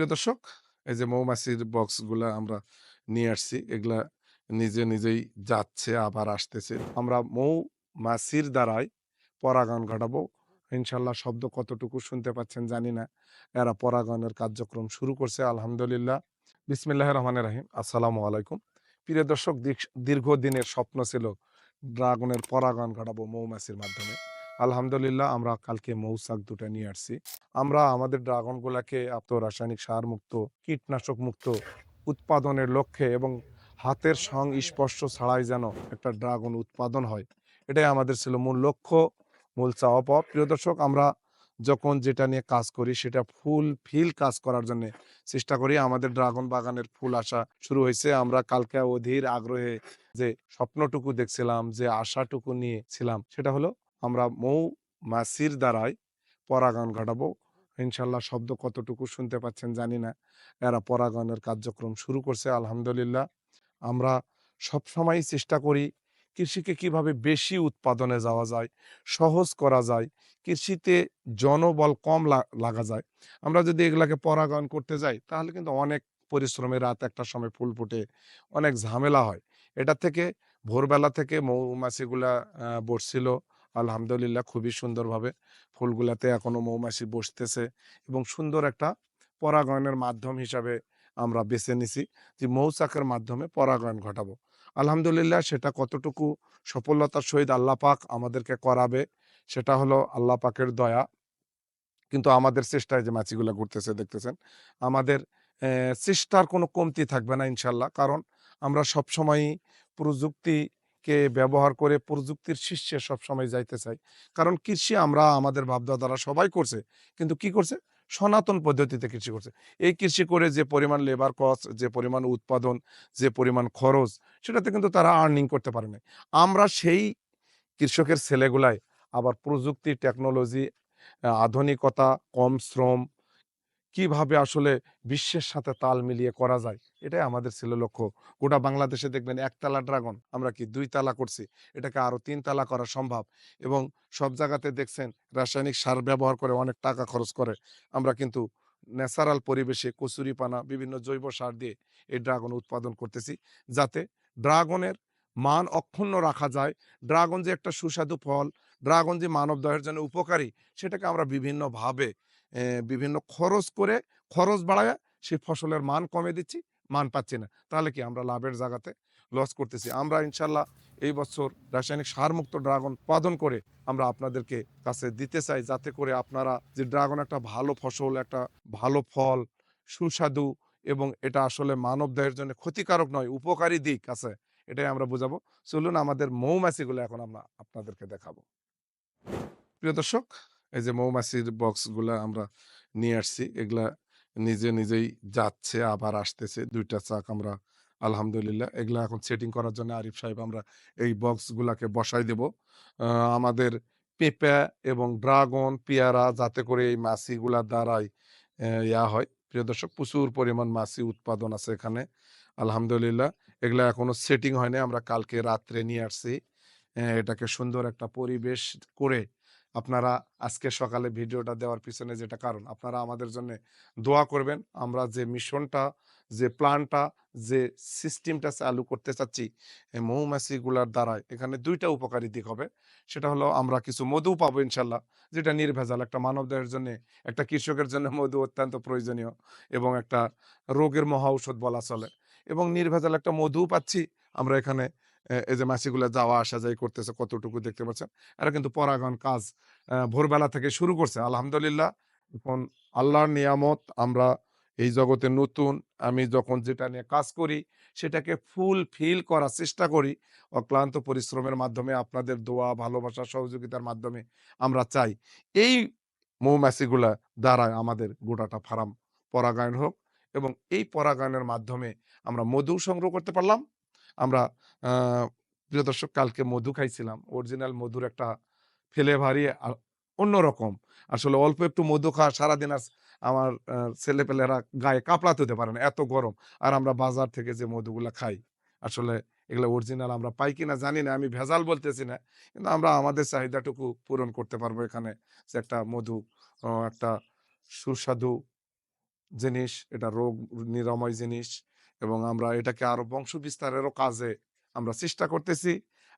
প্রিয় দর্শক, এই যে মৌমাছির বক্সগুলা আমরা নিয়ে আসছি, এগুলা নিজে নিজেই যাচ্ছে, আবার আসতেছে। আমরা মৌমাছির দ্বারাই পরাগায়ন ঘটাবো। ইনশাল্লাহ শব্দ কতটুকু শুনতে পাচ্ছেন জানি না। এরা পরাগায়নের কার্যক্রম শুরু করছে, আলহামদুলিল্লাহ। বিসমিল্লাহ রহমান রাহিম। আসসালামু আলাইকুম। প্রিয় দর্শক দীর্ঘদিনের স্বপ্ন ছিল ড্রাগনের পরাগায়ন ঘটাবো মৌমাছির মাধ্যমে। আলহামদুলিল্লাহ, আমরা কালকে মৌসাক দুটো নিয়ে আসছি। আমরা আমাদের ড্রাগন গুলাকে এত রাসায়নিক সার মুক্ত, কীটনাশক মুক্ত উৎপাদনের লক্ষ্যে এবং হাতের সংস্পর্শ ছাড়াই যেন একটা ড্রাগন উৎপাদন হয়। এটাই আমাদের ছিল মূল লক্ষ্য, মূল চাওয়া পাওয়া প্রিয় দর্শক, আমরা যখন যেটা নিয়ে কাজ করি সেটা ফুল ফিল কাজ করার জন্য চেষ্টা করি। আমাদের ড্রাগন বাগানের ফুল আসা শুরু হয়েছে। আমরা কালকে অধীর আগ্রহে যে স্বপ্নটুকু দেখছিলাম, যে আশাটুকু নিয়েছিলাম, সেটা হলো আমরা মৌ মাছির দ্বারাই পরাগায়ন ঘটাবো। ইনশাল্লাহ শব্দ কতটুকু শুনতে পাচ্ছেন জানি না। এরা পরাগায়নের কার্যক্রম শুরু করছে, আলহামদুলিল্লাহ। আমরা সবসময় চেষ্টা করি কৃষিকে কীভাবে বেশি উৎপাদনে যাওয়া যায়, সহজ করা যায়, কৃষিতে জনবল কম লাগা যায়। আমরা যদি এগুলাকে পরাগায়ন করতে যাই, তাহলে কিন্তু অনেক পরিশ্রমে রাত একটা সময় ফুল ফুটে, অনেক ঝামেলা হয়। এটা থেকে ভোরবেলা থেকে মৌমাছিগুলা বসছিল। আলহামদুলিল্লাহ খুবই সুন্দরভাবে ফুলগুলাতে এখনও মৌমাছি বসতেছে এবং সুন্দর একটা পরাগায়নের মাধ্যম হিসাবে আমরা বেছে নিছি যে মৌচাকের মাধ্যমে পরাগায়ন ঘটাবো। আলহামদুলিল্লাহ সেটা কতটুকু সফলতার সহিত আল্লাহ পাক আমাদেরকে করাবে সেটা হলো আল্লাহ পাকের দয়া। কিন্তু আমাদের চেষ্টায় যে মাছিগুলো ঘুরতেছে দেখতেছেন, আমাদের চেষ্টার কোনো কমতি থাকবে না ইনশাল্লাহ। কারণ আমরা সবসময়ই প্রযুক্তিকে ব্যবহার করে প্রযুক্তির শীর্ষে সবসময় যাইতে চাই কারণ কৃষি আমরা আমাদের বাপদাদারা সবাই করছে। কিন্তু কি করছে? সনাতন পদ্ধতিতে কৃষি করছে। এই কৃষি করে যে পরিমাণ লেবার কস্ট যে পরিমাণ উৎপাদন, যে পরিমাণ খরচ, সেটাতে কিন্তু তারা আর্নিং করতে পারে না আমরা সেই কৃষকের ছেলেগুলাই আবার প্রযুক্তি টেকনোলজি আধুনিকতা, কম শ্রম কীভাবে আসলে বিশ্বের সাথে তাল মিলিয়ে করা যায়? এটাই আমাদের ছিল লক্ষ্য। গোটা বাংলাদেশে দেখবেন একতলা ড্রাগন, আমরা কি দুই তালা করছি? এটাকে আরও তিন তালা করা সম্ভব। এবং সব জায়গাতে দেখছেন রাসায়নিক সার ব্যবহার করে অনেক টাকা খরচ করে। আমরা কিন্তু ন্যাচারাল পরিবেশে কচুরি পানা বিভিন্ন জৈব সার দিয়ে এই ড্রাগন উৎপাদন করতেছি। যাতে ড্রাগনের মান অক্ষুণ্ণ রাখা যায়। ড্রাগন যে একটা সুস্বাদু ফল, ড্রাগন যে মানব দেহের জন্য উপকারী, সেটাকে আমরা বিভিন্নভাবে বিভিন্ন খরচ করে খরচ বাড়ায় সেই ফসলের মান কমে দিচ্ছি, মান পাচ্ছি না। তাহলে কি আমরা লাভের জায়গাতে লস করতেছি? আমরা ইনশাল্লাহ এই বছর রাসায়নিক সারমুক্ত ড্রাগন উৎপাদন করে আমরা আপনাদেরকে কাছে দিতে চাই, যাতে করে আপনারা যে ড্রাগন একটা ভালো ফসল, একটা ভালো ফল, সুস্বাদু এবং এটা আসলে মানব দেহের জন্য ক্ষতিকারক নয়, উপকারী দিক আছে, এটাই আমরা বুঝাবো। চলুন আমাদের মৌমাছিগুলো এখন আমরা আপনাদেরকে দেখাবো। প্রিয় দর্শক এই যে মৌমাছির বক্সগুলা আমরা নিয়ে আসছি, এগুলা নিজে নিজেই যাচ্ছে, আবার আসতেছে। দুইটা চাক আমরা, আলহামদুলিল্লাহ। এগুলা এখন সেটিং করার জন্য আরিফ সাহেব আমরা এই বক্সগুলাকে বসাই দেব। আমাদের পেঁপে এবং ড্রাগন, পেয়ারা যাতে করে এই মাছিগুলার দ্বারাই ইয়া হয়। প্রিয় দর্শক, প্রচুর পরিমাণ মাছি উৎপাদন আছে এখানে। আলহামদুলিল্লাহ, এগুলা এখনও সেটিং হয়নি। আমরা কালকে রাত্রে নিয়ে আসছি। এটাকে সুন্দর একটা পরিবেশ করে আপনারা আজকে সকালে ভিডিওটা দেওয়ার পিছনে যেটা কারণ, আপনারা আমাদের জন্য দোয়া করবেন। আমরা যে মিশনটা, যে প্ল্যানটা, যে সিস্টেমটা চালু করতে চাচ্ছি মৌমাছিগুলার দ্বারায়, এখানে দুইটা উপকারী দিক হবে। সেটা হলো আমরা কিছু মধু পাবো ইনশাল্লাহ, যেটা নির্ভেজাল, একটা মানবদেহের জন্য, একটা কৃষকের জন্য মধু অত্যন্ত প্রয়োজনীয় এবং একটা রোগের মহা ঔষধ বলা চলে। এবং নির্ভেজাল একটা মধু পাচ্ছি, আমরা এখানে এই যে মাছিগুলা যাওয়া আসা যাই করতেছে কতটুকু দেখতে পাচ্ছেন? এরা কিন্তু পরাগণ কাজ ভোরবেলা থেকে শুরু করছে। আলহামদুলিল্লাহ, এখন আল্লাহর নিয়ামত, আমরা এই জগতে নতুন, আমি যখন যেটা নিয়ে কাজ করি, সেটাকে ফুল ফিল করার চেষ্টা করি, অক্লান্ত পরিশ্রমের মাধ্যমে, আপনাদের দোয়া, ভালোবাসা, সহযোগিতার মাধ্যমে আমরা চাই। এই মৌমাছিগুলা দ্বারা আমাদের গোটাটা ফার্ম পরাগায়ন হোক এবং এই পরাগায়নের মাধ্যমে আমরা মধু সংগ্রহ করতে পারলাম। আমরা প্রিয় দর্শক কালকে মধু খাইছিলাম। অরিজিনাল মধুর একটা ফ্লেভারই অন্যরকম। আসলে অল্প একটু মধু খাওয়া সারাদিন আর আমার ছেলেপেলেরা গায়ে কাপড়া তুলতে পারে না এত গরম। আর আমরা বাজার থেকে যে মধুগুলা খাই আসলে এগুলো অরিজিনাল আমরা পাই কিনা জানি না আমি ভেজাল বলতেছি না। কিন্তু আমরা আমাদের চাহিদাটুকু পূরণ করতে পারব এখানে যে একটা মধু একটা সুস্বাদু জিনিস, এটা রোগ নিরাময় জিনিস। এবং আমরা এটাকে আরও বংশ বিস্তারেরও কাজে আমরা চেষ্টা করতেছি।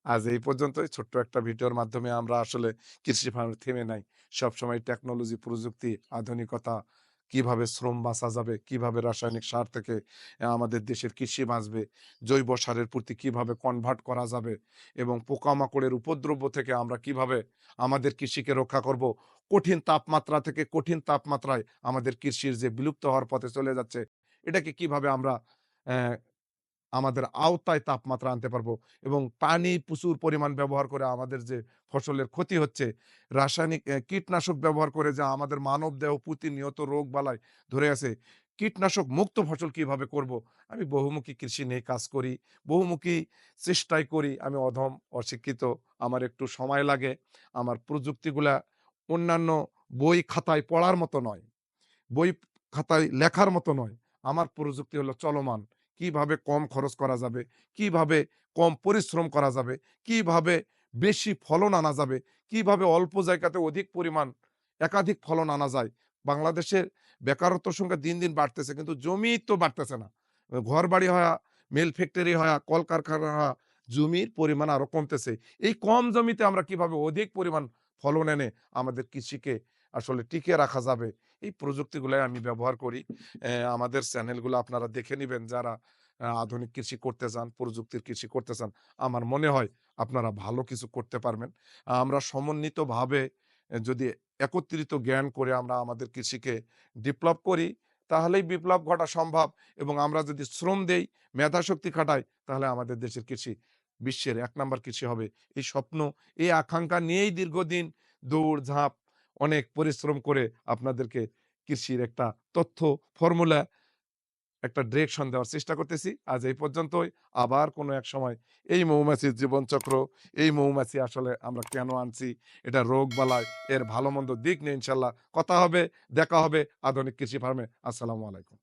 আজ এই পর্যন্তই ছোট্ট একটা ভিডিওর মাধ্যমে আমরা আসলে কৃষি ফার্মে থেমে নাই। সবসময় টেকনোলজি, প্রযুক্তি, আধুনিকতা কীভাবে শ্রম বাঁচা যাবে, কীভাবে রাসায়নিক সার থেকে আমাদের দেশের কৃষি বাঁচবে, জৈব সারের প্রতি কীভাবে কনভার্ট করা যাবে এবং পোকামাকড়ের উপদ্রব্য থেকে আমরা কীভাবে আমাদের কৃষিকে রক্ষা করব। কঠিন তাপমাত্রা থেকে কঠিন তাপমাত্রায় আমাদের কৃষির যে বিলুপ্ত হওয়ার পথে চলে যাচ্ছে, এটাকে কীভাবে আমরা আমাদের আওতায় তাপমাত্রা আনতে পারব এবং পানি প্রচুর পরিমাণ ব্যবহার করে আমাদের যে ফসলের ক্ষতি হচ্ছে, রাসায়নিক কীটনাশক ব্যবহার করে যা আমাদের মানব মানবদেহ প্রতিনিয়ত রোগবালাই ধরে আছে, কীটনাশক মুক্ত ফসল কীভাবে করব? আমি বহুমুখী কৃষি নিয়ে কাজ করি, বহুমুখী চেষ্টাই করি। আমি অধম, অশিক্ষিত, আমার একটু সময় লাগে। আমার প্রযুক্তিগুলা অন্যান্য বই খাতায় পড়ার মতো নয়। বই খাতায় লেখার মতো নয়। আমার প্রযুক্তি হলো চলমান। কীভাবে কম খরচ করা যাবে, কীভাবে কম পরিশ্রম করা যাবে, কীভাবে বেশি ফলন আনা যাবে, কীভাবে অল্প জায়গাতে অধিক পরিমাণ একাধিক ফলন আনা যায়। বাংলাদেশের বেকারত্বের সংখ্যা দিন, দিন বাড়তেছে কিন্তু জমি তো বাড়তেছে না। আ ঘরবাড়ি হওয়া মিল ফ্যাক্টরি হয়া, কলকারখানা হওয়া জমির পরিমাণ আরও কমতেছে। এই কম জমিতে আমরা কীভাবে অধিক পরিমাণ ফলন এনে আমাদের কৃষিকে আসলে টিকিয়ে রাখা যাবে, এই প্রযুক্তিগুলাই আমি ব্যবহার করি। আমাদের চ্যানেলগুলো আপনারা দেখে নেবেন যারা আধুনিক কৃষি করতে চান, প্রযুক্তির কৃষি করতে চান। আমার মনে হয় আপনারা ভালো কিছু করতে পারবেন। আমরা সমন্বিতভাবে যদি একত্রিত জ্ঞান করে আমরা আমাদের কৃষিকে ডেভেলপ করি, তাহলেই বিপ্লব ঘটা সম্ভব এবং আমরা যদি শ্রম দেই, মেধাশক্তি খাটাই, তাহলে আমাদের দেশের কৃষি বিশ্বের এক নম্বর কৃষি হবে। এই স্বপ্ন, এই আকাঙ্ক্ষা নিয়েই দীর্ঘদিন দৌড়-ঝাঁপ, অনেক পরিশ্রম করে আপনাদেরকে কৃষির একটা তথ্য, ফর্মুলা, একটা ডিরেকশন দেওয়ার চেষ্টা করতেছি। আজ এই পর্যন্তই। আবার কোনো এক সময় এই মৌমাছির জীবনচক্র, এই মৌমাছি আসলে আমরা কেন আনছি, এটা রোগ বালায় এর ভালো-মন্দ দিক নিয়ে ইনশাল্লাহ কথা হবে, দেখা হবে আধুনিক কৃষি ফার্মে। আসসালামু আলাইকুম।